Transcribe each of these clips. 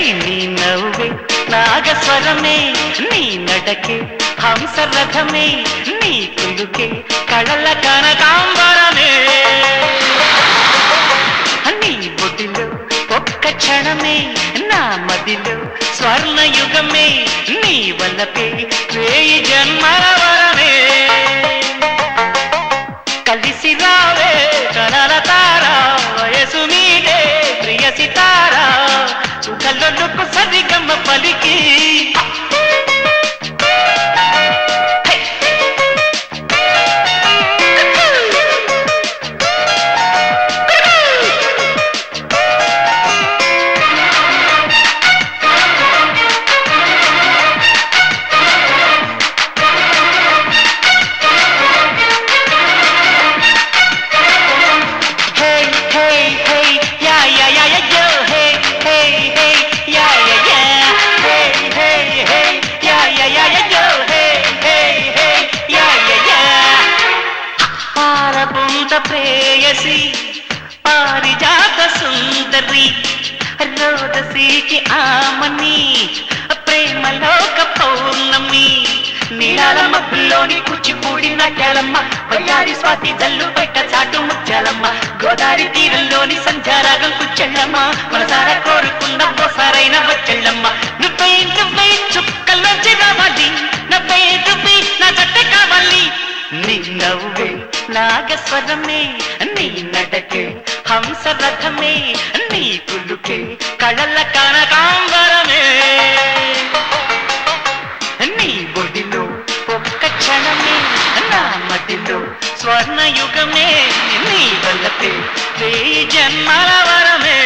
నీ నవ్వే నాగస్వరమే నీ నటకే హంసరథమే నీ కుందుకే కళల కనకాంబరమే. నీ బొడ్డిలో ఒక్క క్షణమే నా మదిలో స్వర్ణయుగమే నీ వల్లపే వేయి జన్మల వరమే. ప్రేయసి పారిజాత సుందరి రోదసీకి ఆమని ప్రేమలోక పౌర్ణమి. నీలాల మబ్బుల్లోని కూచిపూడి నాట్యాలమ్మ వయ్యారి స్వాతి జల్లు పెట్ట చాటు ముత్యాలమ్మ గోదావరి తీరంలోని సంధ్యారాగం కుచ్చెళ్ళమ్మ మనసారా కోరుకున్న బోసారైన వచ్చెళ్ళమ్మ. నువ్వే నువ్వే చుక్కల్లోంచి రావాలి నవ్వే నువ్వే నా జట్ట కావాలి. నీ నవ్వే నాగస్వరమే. రథమే నీ పులుకే కళల కనకాంబరమే. నీ బొడిలో ఒక్క క్షణమే నా మదిలో స్వర్ణయుగమే నీ వల్లతే వేయి జన్మల వరమే.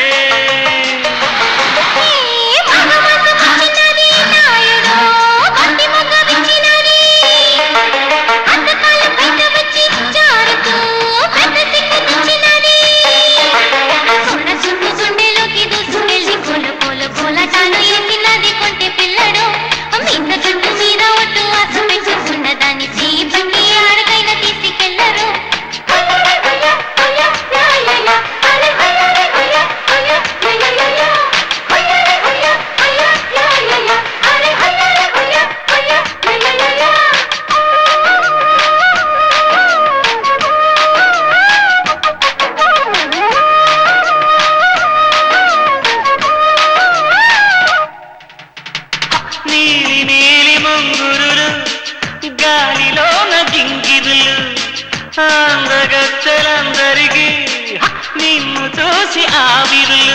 నిన్ను చూసి ఆవిరులు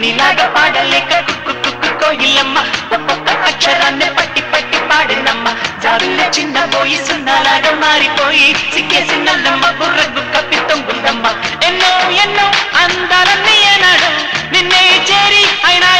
నీలాగ పాడలేక కుక్కు కుక్కు కోయిలమ్మ ఒక్కొక్క అక్షరాన్ని పట్టి పట్టి పాడినమ్మ. జారుల చిన్న పోయి సున్నలాగా మారిపోయి సిక్కేసి నల్లమ్మ బుర్రకు కప్పి తొంగుందమ్మ. ఎన్నో ఎన్నో అందాలన్నీ ఏనాడు నిన్నే చేరి అయినా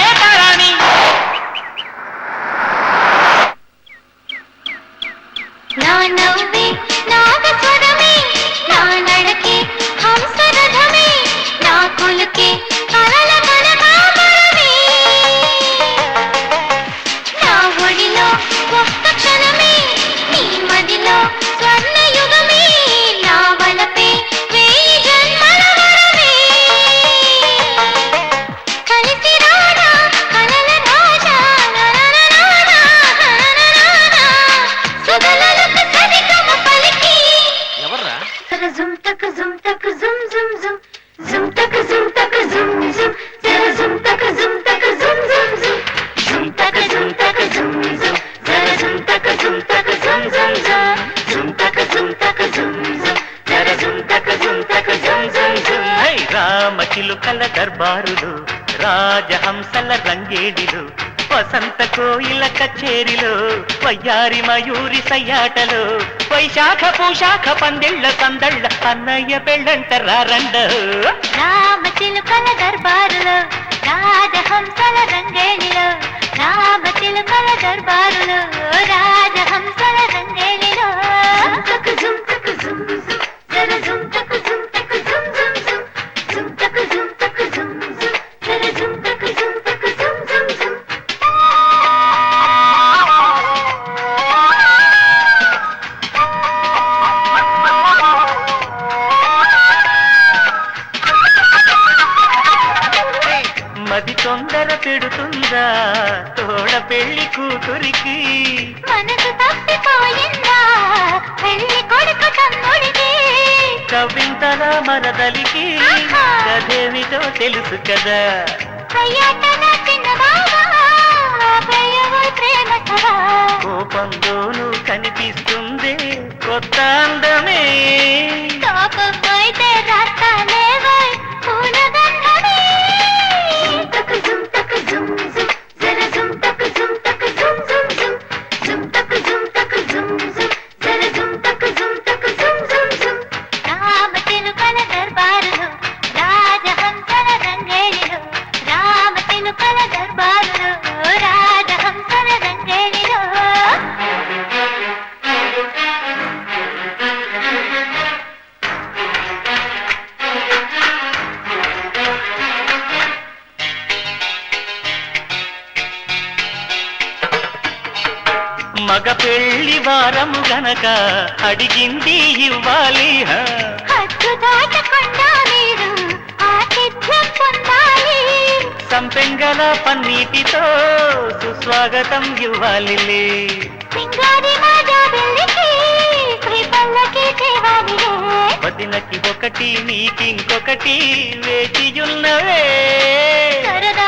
దర్బారులు రాజహంసల రంగేడిలు వసంత కోయిల కచేరిలో వయ్యారి మయూరి సయ్యాటలు వైశాఖ పూశాఖ పందిళ్ళ సందళ్ళ అన్నయ్య పెళ్ళంట రారండ రామ చిలుకల దర్బారులో రాజహంసల రంగేణిలో రామ చిలుకల దర్బారులో రాజహంసల రంగేణిలో. జుంతకు జుంతకు జుంతకు మరదలికి ఆహా. కథేమిటో తెలుసు కదా. కోపంలోనూ కనిపిస్తుంది కొత్త అందమే. రాస్తాలేవై పూలగంధమే తకు వారము గనక అడిగింది ఇవ్వాలి. సంపెంగల పన్నీటితో సుస్వాగతం తేవాలి. వదినకి ఒకటి నీకింకొకటి వేచియున్నవే. సరదా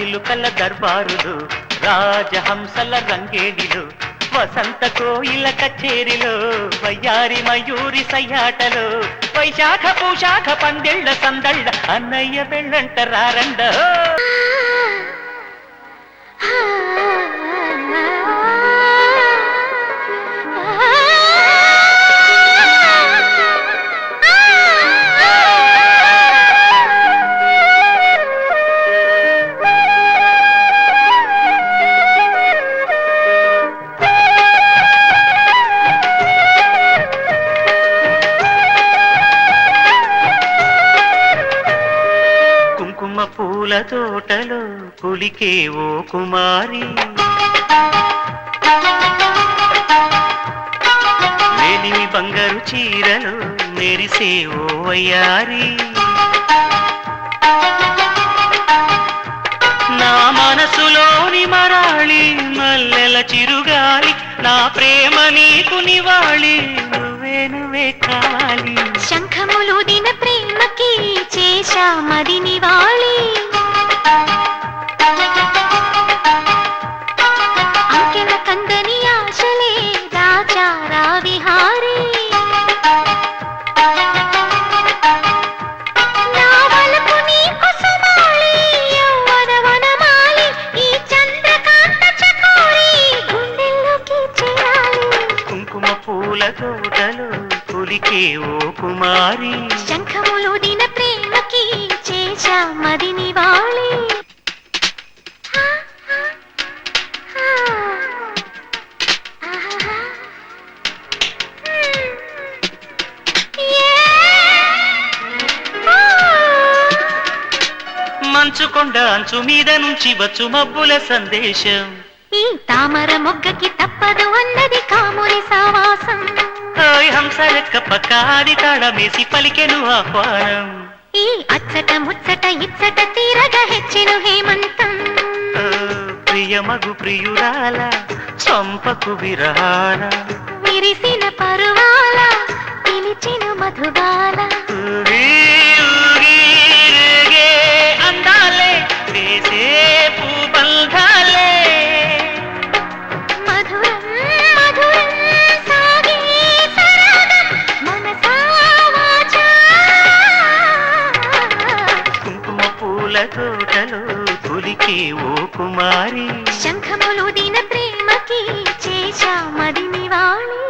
చిలుకల దర్బారులు రాజహంసల రంగేణిలు వసంత కోయిల కచేరిలో వయ్యారి మయూరి సయ్యాటలో వైశాఖ పూశాఖ పందిళ్ళ సందళ్ళ అన్నయ్య పెళ్ళంట రారండ. పూల తోటలో కులికే ఓ కుమారి. వేలిమి బంగారు చీరలు మెరిసే ఓ అయ్యారి నా మనసులోని మరాళి మల్లెల చిరుగాలి నా ప్రేమ నీకు నివాళి నువ్వే నువ్వే కావాలి శంఖములు దిన ప్రేమకి చేశామది నివాళి. వచ్చు మబ్బుల సందేశం. ఈ తామర మొగ్గకి తప్పదు అన్నది కాముని సావాసం. ఓయ్ హంస లెక్క పక్కాది తాళమేసి పలికెను ఆహ్వానం. ఈ అచ్చట ముచ్చట ఇచ్చట తీరగా హెచ్చెను హేమంతం. ఓ, ప్రియమగు ప్రియురాల చంపకు విరహాల విరిసిన పరువాల పిలిచిన మధుబాల. శంఖములు దిన ప్రేమకి చేశామది నివాళి.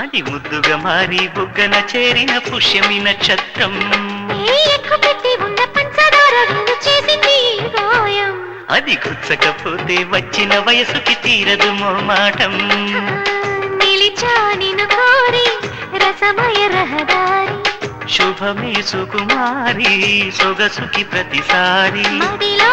అది ముద్దుగా మారి బుగ్గన చేరిన పుష్యమి నక్షత్రం. అది గుచ్చకపోతే వచ్చిన వయసుకి తీరదు మోమాటం నిలిచా నిన్ను కోరి రసమయ రహదారి. శుభమే సుకుమారి సొగసుకి ప్రతిసారి. మదిలో